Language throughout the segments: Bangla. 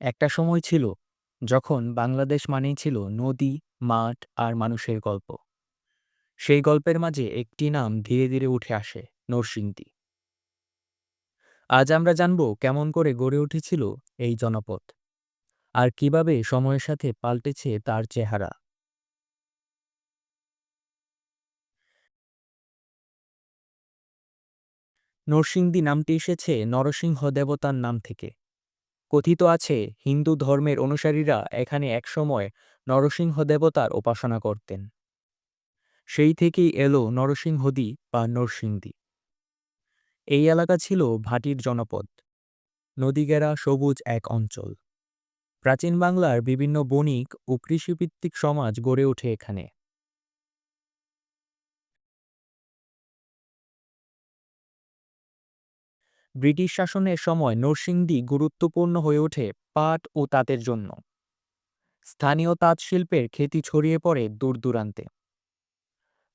একটা সময় ছিল যখন বাংলাদেশ মানেই ছিল নদী, মাঠ আর মানুষের গল্প। সেই গল্পের মাঝে একটি নাম ধীরে ধীরে উঠে আসে, নরসিংদী। আজ আমরা জানব কেমন করে গড়ে উঠেছিল এই জনপদ আর কীভাবে সময়ের সাথে পাল্টেছে তার চেহারা। নরসিংদী নামটি এসেছে নরসিংহ দেবতার নাম থেকে। কথিত আছে, হিন্দু ধর্মের অনুসারীরা এখানে একসময় নরসিংহ দেবতার উপাসনা করতেন। সেই থেকেই এলো নরসিংহদী বা নরসিংদী। এই এলাকা ছিল ভাটির জনপদ। নদীগেরা সবুজ এক অঞ্চল। প্রাচীন বাংলার বিভিন্ন বণিক ও কৃষিভিত্তিক সমাজ গড়ে ওঠে এখানে। ব্রিটিশ শাসনের সময় নরসিংদী গুরুত্বপূর্ণ হয়ে ওঠে পাট ও তাঁতের জন্য। স্থানীয় তাঁত শিল্পের খ্যাতি ছড়িয়ে পড়ে দূরদূরান্তে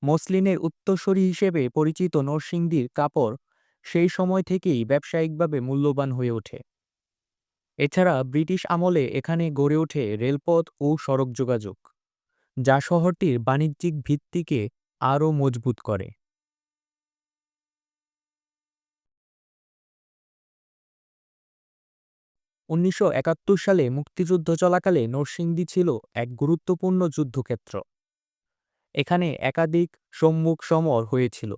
মসলিনের উত্তরসূরি হিসেবে পরিচিত নরসিংদীর কাপড় সেই সময় থেকেই ব্যবসায়িকভাবে মূল্যবান হয়ে ওঠে। এছাড়া ব্রিটিশ আমলে এখানে গড়ে ওঠে রেলপথ ও সড়ক যোগাযোগ, যা শহরটির বাণিজ্যিক ভিত্তিকে আরও মজবুত করে। উনিশশো একাত্তর সালে মুক্তিযুদ্ধ চলাকালে নরসিংদী ছিল এক গুরুত্বপূর্ণ যুদ্ধক্ষেত্র। এখানে একাধিক সম্মুখ সমর হয়েছিল,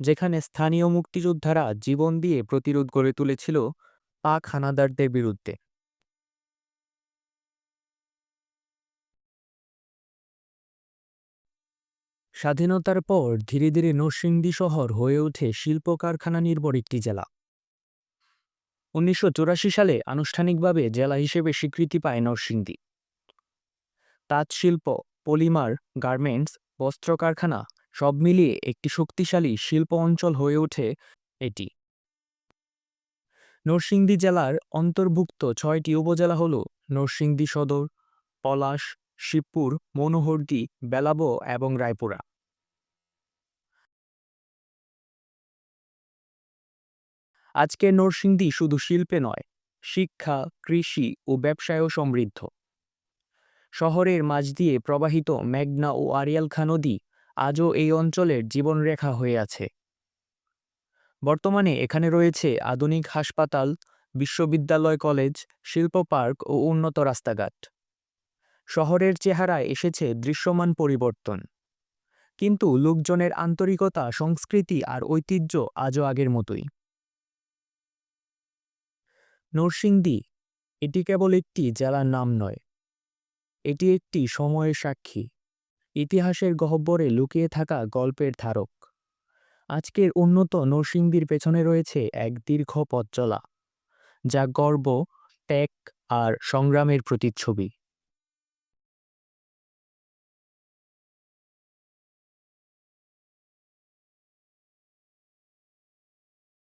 যেখানে স্থানীয় মুক্তিযোদ্ধারা জীবন দিয়ে প্রতিরোধ গড়ে তুলেছিল পাক হানাদারদের বিরুদ্ধে। স্বাধীনতার পর ধীরে ধীরে নরসিংদী শহর হয়ে ওঠে শিল্প কারখানা নির্ভর একটি জেলা। উনিশশো চুরাশি সালে আনুষ্ঠানিকভাবে জেলা হিসেবে স্বীকৃতি পায় নরসিংদী। তাঁত শিল্প, পলিমার, গার্মেন্টস, বস্ত্র কারখানা সব মিলিয়ে একটি শক্তিশালী শিল্প অঞ্চল হয়ে ওঠে এটি। নরসিংদী জেলার অন্তর্ভুক্ত ছয়টি উপজেলা হল নরসিংদী সদর, পলাশ, শিবপুর, মনোহরদী, বেলাবো এবং রায়পুরা। আজকের নরসিংদী শুধু শিল্পে নয়, শিক্ষা, কৃষি ও ব্যবসায়ও সমৃদ্ধ। শহরের মাঝ দিয়ে প্রবাহিত মেঘনা ও আরিয়াল খা নদী আজও এই অঞ্চলের জীবনরেখা হয়ে আছে। বর্তমানে এখানে রয়েছে আধুনিক হাসপাতাল, বিশ্ববিদ্যালয় কলেজ, শিল্প পার্ক ও উন্নত রাস্তাঘাট। শহরের চেহারায় এসেছে দৃশ্যমান পরিবর্তন। কিন্তু লোকজনের আন্তরিকতা, সংস্কৃতি আর ঐতিহ্য আজও আগের মতোই। নরসিংদী, এটি কেবল একটি জেলার নাম নয়। এটি একটি সময়ের সাক্ষী। ইতিহাসের গহব্বরে লুকিয়ে থাকা গল্পের ধারক। আজকের উন্নত নরসিংদীর পেছনে রয়েছে এক দীর্ঘ পথ চলা যা গর্ব, ত্যাগ আর সংগ্রামের প্রতিচ্ছবি।